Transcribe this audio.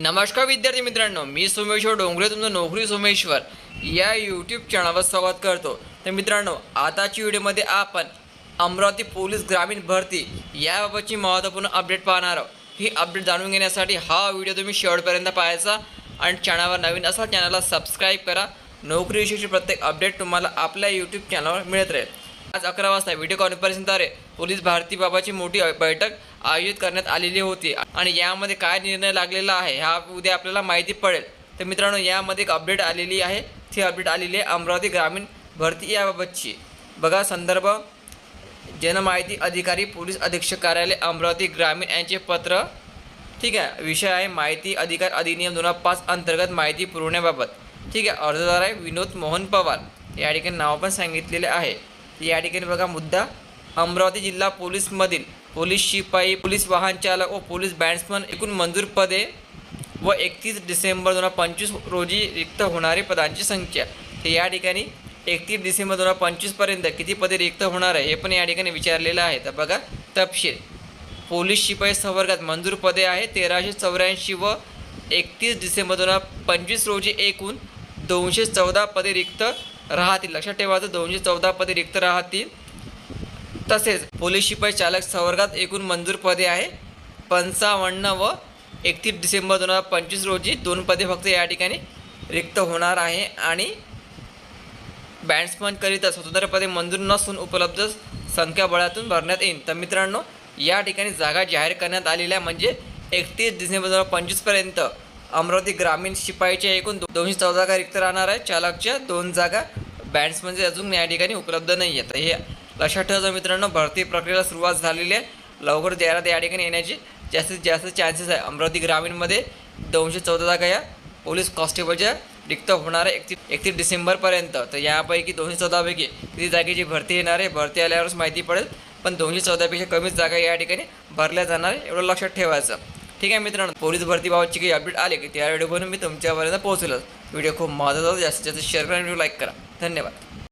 नमस्कार विद्यार्थी मित्रांनो मी सोमेश्वर डोंगरे तुमचं नोकरी सोमेश्वर या यूट्यूब चॅनलवर स्वागत करतो. तर मित्रांनो आताच्या व्हिडिओमध्ये आपण अमरावती पोलीस ग्रामीण भरती याबाबतची महत्त्वपूर्ण अपडेट पाहणार आहोत. ही अपडेट जाणून घेण्यासाठी हा व्हिडिओ तुम्ही शेवटपर्यंत पाहायचा आणि चॅनलवर नवीन असा चॅनलला सबस्क्राईब करा. नोकरीविषयीची प्रत्येक अपडेट तुम्हाला आपल्या यूट्यूब चॅनलवर मिळत राहील. आज अकरा वाजता व्हिडिओ कॉन्फरन्सद्वारे पोलीस भरतीबाबतची मोठी बैठक आयोजित करण्यात आलेली होती. आणि यामध्ये काय निर्णय लागलेला आहे हा उद्या आपल्याला माहिती पडेल. तर मित्रांनो यामध्ये एक अपडेट आलेली आहे. ती अपडेट आलेली आहे अमरावती ग्रामीण भरती याबाबतची. बघा संदर्भ. जनमाहिती अधिकारी पोलीस अधीक्षक कार्यालय अमरावती ग्रामीण यांचे पत्र. ठीक आहे विषय आहे माहिती अधिकार अधिनियम दोन हजार पाच अंतर्गत माहिती पुरवण्याबाबत. ठीक आहे अर्जदार आहे विनोद मोहन पवार. या ठिकाणी नाव पण सांगितलेले आहे. या ठिकाणी बघा मुद्दा. अमरावती जिल्हा पोलीसमधील पोलीस शिपाई पोलीस वाहन चालक व पोलीस बॅट्समन एकूण मंजूर पदे व एकतीस डिसेंबर दोन हजार पंचवीस रोजी रिक्त होणारी पदांची संख्या. तर या ठिकाणी एकतीस डिसेंबर दोन हजार पंचवीसपर्यंत किती पदे रिक्त होणार आहे हे पण या ठिकाणी विचारलेलं आहे. तर बघा तपशील. पोलीस शिपाई संवर्गात मंजूर पदे आहे तेराशे चौऱ्याऐंशी व एकतीस डिसेंबर दोन हजार पंचवीस रोजी एकूण दोनशे चौदा पदे रिक्त राहतील. लक्षात ठेवायचं दोनशे चौदा पदे रिक्त राहतील तसेच पोलीस शिपाई चालक संवर्गात एकूण मंजूर पदे आहे. पंचावन्न व एकतीस डिसेंबर दोन हजार पंचवीस रोजी दोन पदे फक्त या ठिकाणी रिक्त होणार आहे. आणि बॅट्समनकरिता स्वतंत्र पदे मंजूर नसून उपलब्ध संख्याबळातून भरण्यात येईल. तर मित्रांनो या ठिकाणी जागा जाहीर करण्यात आलेल्या म्हणजे एकतीस डिसेंबर दोन हजार पंचवीसपर्यंत अमरावती ग्रामीण शिपाईच्या एकूण दो- दोनशे चौदा जागा रिक्त राहणार आहे चालकच्या दोन जागा बँड्स म्हणजे अजून या ठिकाणी उपलब्ध नाही आहेत. हे लक्षात ठेवायचं मित्रांनो भरती प्रक्रियेला सुरुवात झालेली आहे. लवकर जाहिरात या ठिकाणी येण्याची जास्तीत जास्त चान्सेस आहे. अमरावती ग्रामीणमध्ये दोनशे चौदा जागा या पोलीस कॉन्स्टेबलच्या रिक्त होणार आहे. एकतीस एकतीस डिसेंबरपर्यंत तर यापैकी दोनशे चौदापैकी किती जागेची भरती येणार आहे भरती आल्यावरच माहिती पडेल. पण दोनशे चौदापेक्षा कमीच जागा या ठिकाणी भरल्या जाणार आहे एवढं लक्षात ठेवायचं. ठीक आहे मित्रांनो पोलीस भरतीबाबतची काही अपडेट आले की? त्या व्हिडिओ बनवून मी तुमच्यापर्यंत पोहोचलो व्हिडिओ खूप महत्त्वाचा जास्तीत जास्त शेअर करा आणि लाईक करा. धन्यवाद.